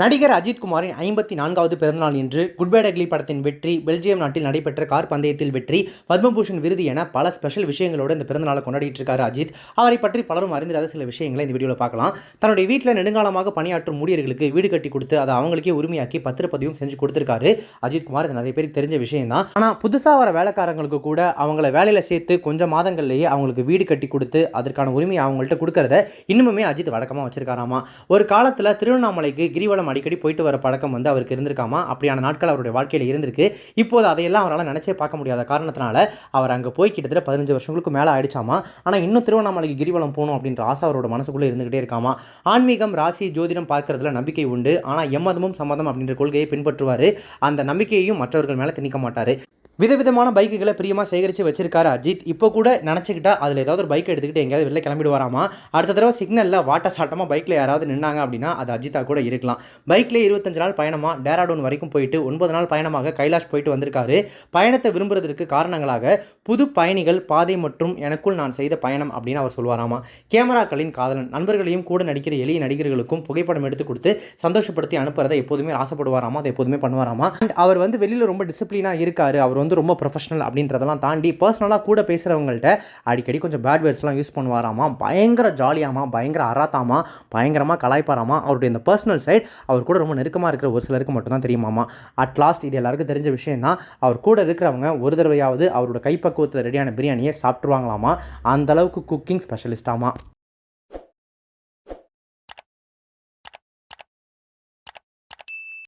நடிகர் அஜித் குமாரின் ஐம்பத்தி நான்காவது பிறந்தநாள் இன்று குட் டக்லி படத்தின் வெற்றி பெல்ஜியம் நாட்டில் நடைபெற்ற கார் பந்தயத்தில் வெற்றி பத்மபூஷன் விருது என பல ஸ்பெஷல் விஷயங்களோடு இந்த பிறந்தநாளை கொண்டாடிட்டு இருக்காரு அஜித். அவரை பற்றி பலரும் அறிந்திராத சில விஷயங்களை இந்த வீடியோவில் பார்க்கலாம். தன்னுடைய வீட்டில் நெடுங்காலமாக பணியாற்றும் ஊழியர்களுக்கு வீடு கட்டி கொடுத்து அதை அவங்களுக்கே உரிமையாக்கி பத்திரப்பதிவும் செஞ்சு கொடுத்துருக்காரு. அஜித் குமார் இது நிறைய பேருக்கு தெரிஞ்ச விஷயம் தான் ஆனால் புதுசாக வர வேலைக்காரங்களுக்கு கூட அவங்கள வேலையில் சேர்த்து கொஞ்சம் மாதங்கள்லேயே அவங்களுக்கு வீடு கட்டி கொடுத்து அதற்கான உரிமையை அவங்கள்ட்ட கொடுக்கறத இன்னுமே அஜித் வழக்கமாக வச்சிருக்காராமா. ஒரு காலத்தில் திருவண்ணாமலைக்கு கிரிவலம் அடிக்கடி போயிட்டு வர பழக்கம் வந்து அவருக்கு இருந்திருக்காமா? அப்படியான நாட்கள் அவருடைய வாழ்க்கையில் இருந்திருக்கு. இப்போது அதையெல்லாம் அவரால் நினச்சே பார்க்க முடியாத காரணத்தினால அவர் அங்கே போய் கிட்டத்தட்ட பதினஞ்சு வருஷங்களுக்கு மேலே ஆயிடுச்சாமா? ஆனால் இன்னும் திருவண்ணாமலைக்கு கிரிவலம் போகணும் அப்படின்ற ஆசை அவரோட மனசுக்குள்ளே இருந்துகிட்டே இருக்காமா? ஆன்மீகம் ராசி ஜோதிடம் பார்க்கறதுல நம்பிக்கை உண்டு. ஆனால் எம்மதமும் சம்மதம் அப்படின்ற கொள்கையை பின்பற்றுவார். அந்த நம்பிக்கையையும் மற்றவர்கள் மேலே திணிக்க மாட்டார். விதவிதமான பைக்குகளை பிரியமாக சேகரித்து வச்சிருக்காரு அஜித். இப்போ கூட நினச்சிக்கிட்டா அதில் ஏதாவது ஒரு பைக் எடுத்துக்கிட்டு எங்கேயாவது வெளில கிளம்பிடுவாராமா? அடுத்த தடவை சிக்னலில் வாட்ட சாட்டமாக பைக்கில் யாராவது நின்னாங்க அப்படின்னா அது அஜித்தா கூட இருக்கலாம். பைக்லேயே இருபத்தஞ்சு நாள் பயணமாக டேராடூன் வரைக்கும் போயிட்டு ஒன்பது நாள் பயணமாக கைலாஷ் போயிட்டு வந்திருக்காரு. பயணத்தை விரும்புறதற்கு காரணங்களாக புது பயணிகள் பாதை மற்றும் எனக்குள் நான் செய்த பயணம் அப்படின்னு அவர் சொல்லுவாராமா கேமராக்களின் காதலன் நண்பர்களையும் கூட நடிக்கிற எளிய நடிகர்களுக்கும் புகைப்படம் எடுத்து கொடுத்து சந்தோஷப்படுத்தி அனுப்புறதை எப்போதுமே ஆசைப்படுவாராமா? அதை எப்போதுமே பண்ணுவாராமா? அண்ட் அவர் வந்து வெளியில் ரொம்ப டிசிப்ளினாக இருக்காரு. அவர் வந்து ரொம்ப ப்ரொஃபஷனல் அப்படின்றதெல்லாம் தாண்டி பர்சனலாக கூட பேசுகிறவங்கள்ட்ட அடிக்கடி கொஞ்சம் பேட் வேர்ட்ஸ்லாம் யூஸ் பண்ணுவாராமா? பயங்கர ஜாலியாமா பயங்கர அராத்தாமா பயங்கரமாக கலாய்ப்பாராமா? அவருடைய இந்த பர்சனல் சைட் அவர் கூட ரொம்ப நெருக்கமாக இருக்கிற ஒரு சிலருக்கு மட்டும்தான் தெரியுமாமா? அட் லாஸ்ட் இது எல்லாருக்கும் தெரிஞ்ச விஷயம் தான் அவர் கூட இருக்கிறவங்க ஒரு தடவையாவது அவரோட கைப்பக்குவத்தில் ரெடியான பிரியாணியை சாப்பிட்ருவாங்களாமா அந்த அளவுக்கு குக்கிங் ஸ்பெஷலிஸ்டாமா